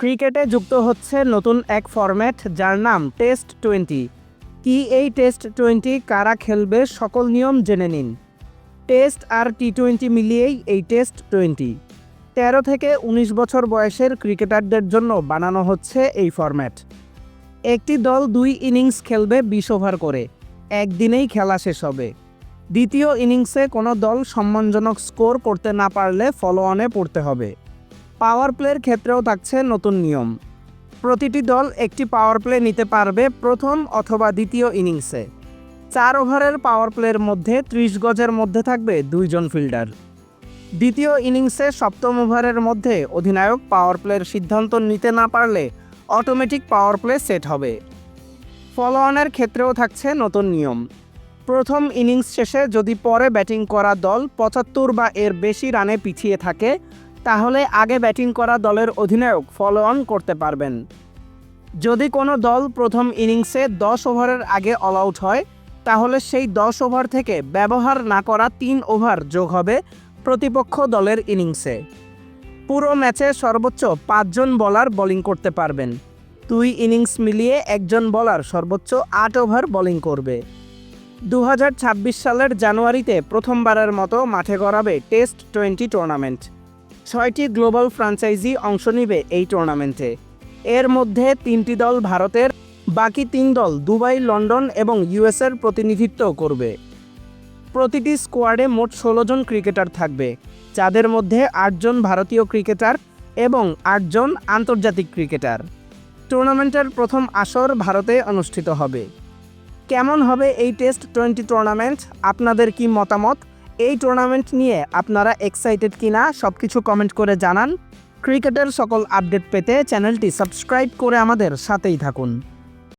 ক্রিকেটে যুক্ত হচ্ছে নতুন এক ফরম্যাট যার নাম টেস্ট টোয়েন্টি কি এই টেস্ট টোয়েন্টি কারা খেলবে সকল নিয়ম জেনে নিন। টেস্ট আর টি টোয়েন্টি মিলিয়েই এই টেস্ট টোয়েন্টি তেরো থেকে ১৯ বছর বয়সের ক্রিকেটারদের জন্য বানানো হচ্ছে এই ফরম্যাট একটি দল দুই ইনিংস খেলবে বিশ ওভার করে। একদিনেই খেলা শেষ হবে। দ্বিতীয় ইনিংসে কোনো দল সম্মানজনক স্কোর করতে না পারলে ফলো অনে পড়তে হবে। পাওয়ার প্লের ক্ষেত্রেও থাকছে নতুন নিয়ম। প্রতিটি দল একটি পাওয়ার প্লে নিতে পারবে প্রথম অথবা দ্বিতীয় ইনিংসে। চার ওভারের পাওয়ার প্লের মধ্যে ত্রিশ গজের মধ্যে থাকবে দুইজন ফিল্ডার। দ্বিতীয় ইনিংসে সপ্তম ওভারের মধ্যে অধিনায়ক পাওয়ার প্লের সিদ্ধান্ত নিতে না পারলে অটোমেটিক পাওয়ার প্লে সেট হবে। ফলো অনের ক্ষেত্রেও থাকছে নতুন নিয়ম। প্রথম ইনিংস শেষে যদি পরে ব্যাটিং করা দল পঁচাত্তর বা এর বেশি রানে পিছিয়ে থাকে তাহলে আগে ব্যাটিং করা দলের অধিনায়ক ফলো অন করতে পারবেন। যদি কোনো দল প্রথম ইনিংসে দশ ওভারের আগে অল আউট হয়, তাহলে সেই দশ ওভার থেকে ব্যবহার না করা তিন ওভার যোগ হবে প্রতিপক্ষ দলের ইনিংসে। পুরো ম্যাচে সর্বোচ্চ পাঁচজন বলার বোলিং করতে পারবেন। দুই ইনিংস মিলিয়ে একজন বলার সর্বোচ্চ আট ওভার বোলিং করবে। দু হাজার ছাব্বিশ সালের জানুয়ারিতে প্রথমবারের মতো মাঠে গড়াবে টেস্ট টোয়েন্টি টুর্নামেন্ট ছয়টি গ্লোবাল ফ্রাঞ্চাইজি অংশ নিবে এই টুর্নামেন্টে। এর মধ্যে তিনটি দল ভারতের, বাকি তিন দল দুবাই, লন্ডন এবং ইউএসের প্রতিনিধিত্ব করবে। প্রতিটি স্কোয়াডে মোট ষোলো জন ক্রিকেটার থাকবে, যাদের মধ্যে আটজন ভারতীয় ক্রিকেটার এবং আটজন আন্তর্জাতিক ক্রিকেটার। টুর্নামেন্টের প্রথম আসর ভারতে অনুষ্ঠিত হবে। কেমন হবে এই টেস্ট টোয়েন্টি টুর্নামেন্ট? আপনাদের কি মতামত? এই টুর্নামেন্ট নিয়ে আপনারা এক্সাইটেড কিনা সব কিছু কমেন্ট করে জানান। ক্রিকেটের সকল আপডেট পেতে চ্যানেলটি সাবস্ক্রাইব করে আমাদের সাথেই থাকুন।